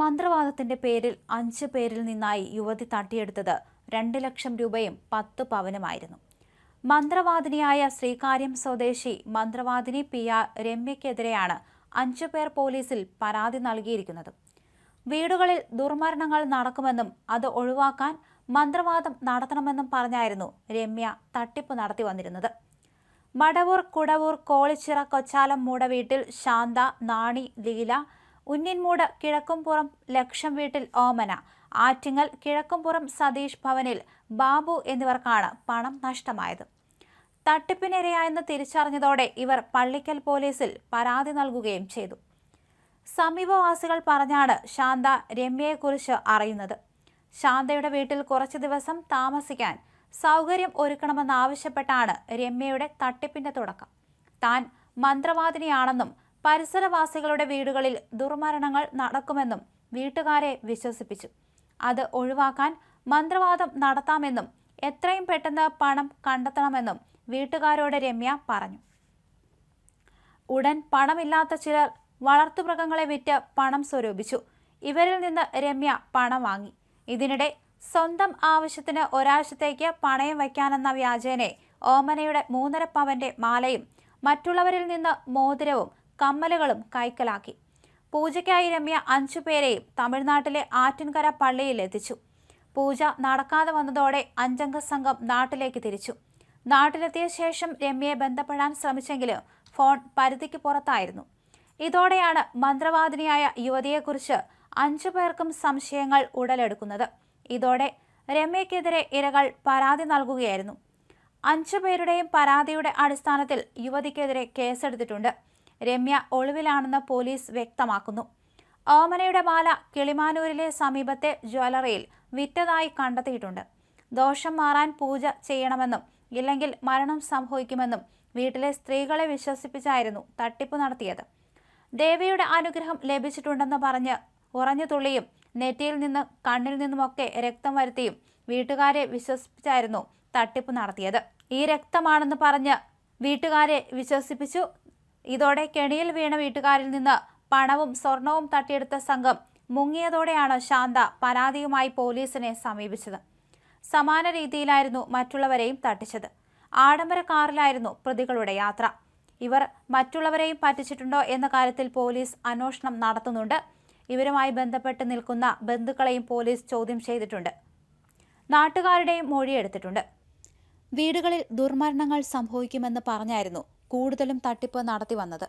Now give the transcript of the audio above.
മന്ത്രവാദത്തിന്റെ പേരിൽ അഞ്ച് പേരിൽ നിന്നായി യുവതി തട്ടിയെടുത്തത് രണ്ട് ലക്ഷം രൂപയും പത്ത് പവനുമായിരുന്നു. മന്ത്രവാദിനിയായ ശ്രീകാര്യം സ്വദേശി മന്ത്രവാദിനി പി ആർ രമ്യക്കെതിരെയാണ് അഞ്ചു പേർ പോലീസിൽ പരാതി നൽകിയിരിക്കുന്നത്. വീടുകളിൽ ദുർമരണങ്ങൾ നടക്കുമെന്നും അത് ഒഴിവാക്കാൻ മന്ത്രവാദം നടത്തണമെന്നും പറഞ്ഞായിരുന്നു രമ്യ തട്ടിപ്പ് നടത്തി വന്നിരുന്നത്. മടവൂർ കുടവൂർ കോളിച്ചിറ കൊച്ചാലം മൂട വീട്ടിൽ ശാന്ത നാണി ലീല ഉന്നിൻമൂട് കിഴക്കുംപുറം ലക്ഷം വീട്ടിൽ ഓമന ആറ്റിങ്ങൽ കിഴക്കുംപുറം സതീഷ് ഭവനിൽ ബാബു എന്നിവർക്കാണ് പണം നഷ്ടമായത്. തട്ടിപ്പിനിരയായെന്ന് തിരിച്ചറിഞ്ഞതോടെ ഇവർ പള്ളിക്കൽ പോലീസിൽ പരാതി നൽകുകയും ചെയ്തു. സമീപവാസികൾ പറഞ്ഞാണ് ശാന്ത രമ്യയെക്കുറിച്ച് അറിയുന്നത്. ശാന്തയുടെ വീട്ടിൽ കുറച്ചു ദിവസം താമസിക്കാൻ സൗകര്യം ഒരുക്കണമെന്നാവശ്യപ്പെട്ടാണ് രമ്യയുടെ തട്ടിപ്പിന്റെ തുടക്കം. താൻ മന്ത്രവാദിനിയാണെന്നും പരിസരവാസികളുടെ വീടുകളിൽ ദുർമരണങ്ങൾ നടക്കുമെന്നും വീട്ടുകാരെ വിശ്വസിപ്പിച്ചു. അത് ഒഴിവാക്കാൻ മന്ത്രവാദം നടത്താമെന്നും എത്രയും പെട്ടെന്ന് പണം കണ്ടെത്തണമെന്നും വീട്ടുകാരോട് രമ്യ പറഞ്ഞു. ഉടൻ പണമില്ലാത്ത ചിലർ വളർത്തുമൃഗങ്ങളെ വിറ്റ് പണം സ്വരൂപിച്ചു. ഇവരിൽ നിന്ന് രമ്യ പണം വാങ്ങി. ഇതിനിടെ സ്വന്തം ആവശ്യത്തിന് ഒരാഴ്ചത്തേക്ക് പണയം വയ്ക്കാനെന്ന വ്യാജേനെ ഓമനയുടെ മൂന്നര പവന്റെ മാലയും മറ്റുള്ളവരിൽ നിന്ന് മോതിരവും കമ്മലുകളും കൈക്കലാക്കി. പൂജയ്ക്കായി രമ്യ അഞ്ചു പേരെയും തമിഴ്നാട്ടിലെ ആറ്റിൻകര പള്ളിയിൽ എത്തിച്ചു. പൂജ നടക്കാതെ വന്നതോടെ അഞ്ചംഗ സംഘം നാട്ടിലേക്ക് തിരിച്ചു. നാട്ടിലെത്തിയ ശേഷം രമ്യയെ ബന്ധപ്പെടാൻ ശ്രമിച്ചെങ്കിലും ഫോൺ പരിധിക്ക് പുറത്തായിരുന്നു. ഇതോടെയാണ് മന്ത്രവാദിനിയായ യുവതിയെക്കുറിച്ച് അഞ്ചു പേർക്കും സംശയങ്ങൾ ഉടലെടുക്കുന്നത്. ഇതോടെ രമ്യക്കെതിരെ ഇരകൾ പരാതി നൽകുകയായിരുന്നു. അഞ്ചു പേരുടെയും പരാതിയുടെ അടിസ്ഥാനത്തിൽ യുവതിക്കെതിരെ കേസെടുത്തിട്ടുണ്ട്. രമ്യ ഒളിവിലാണെന്ന് പോലീസ് വ്യക്തമാക്കുന്നു. ഓമനയുടെ മാല കിളിമാനൂരിലെ സമീപത്തെ ജ്വല്ലറിയിൽ വിറ്റതായി കണ്ടെത്തിയിട്ടുണ്ട്. ദോഷം മാറാൻ പൂജ ചെയ്യണമെന്നും ഇല്ലെങ്കിൽ മരണം സംഭവിക്കുമെന്നും വീട്ടിലെ സ്ത്രീകളെ വിശ്വസിപ്പിച്ചായിരുന്നു തട്ടിപ്പ് നടത്തിയത്. ദേവിയുടെ അനുഗ്രഹം ലഭിച്ചിട്ടുണ്ടെന്ന് പറഞ്ഞ് ഉറഞ്ഞു തുള്ളിയും നെറ്റിയിൽ നിന്ന് കണ്ണിൽ നിന്നുമൊക്കെ രക്തം വരുത്തിയും വീട്ടുകാരെ വിശ്വസിപ്പിച്ചായിരുന്നു തട്ടിപ്പ് നടത്തിയത്. ഈ രക്തമാണെന്ന് പറഞ്ഞ് വീട്ടുകാരെ വിശ്വസിപ്പിച്ചു ഇതോടെ കെണിയിൽ വീണ വീട്ടുകാരിൽ നിന്ന് പണവും സ്വർണവും തട്ടിയെടുത്ത സംഘം മുങ്ങിയതോടെയാണ് ശാന്ത പരാതിയുമായി പോലീസിനെ സമീപിച്ചത്. സമാന രീതിയിലായിരുന്നു മറ്റുള്ളവരെയും തട്ടിച്ചത്. ആഡംബര കാറിലായിരുന്നു പ്രതികളുടെ യാത്ര. ഇവർ മറ്റുള്ളവരെയും പറ്റിച്ചിട്ടുണ്ടോ എന്ന കാര്യത്തിൽ പോലീസ് അന്വേഷണം നടത്തുന്നുണ്ട്. ഇവരുമായി ബന്ധപ്പെട്ട് നിൽക്കുന്ന ബന്ധുക്കളെയും പോലീസ് ചോദ്യം ചെയ്തിട്ടുണ്ട്. നാട്ടുകാരുടെയും മൊഴിയെടുത്തിട്ടുണ്ട്. വീടുകളിൽ ദുർമരണങ്ങൾ സംഭവിക്കുമെന്ന് പറഞ്ഞായിരുന്നു കൂടുതലും തട്ടിപ്പ് നടത്തി വന്നത്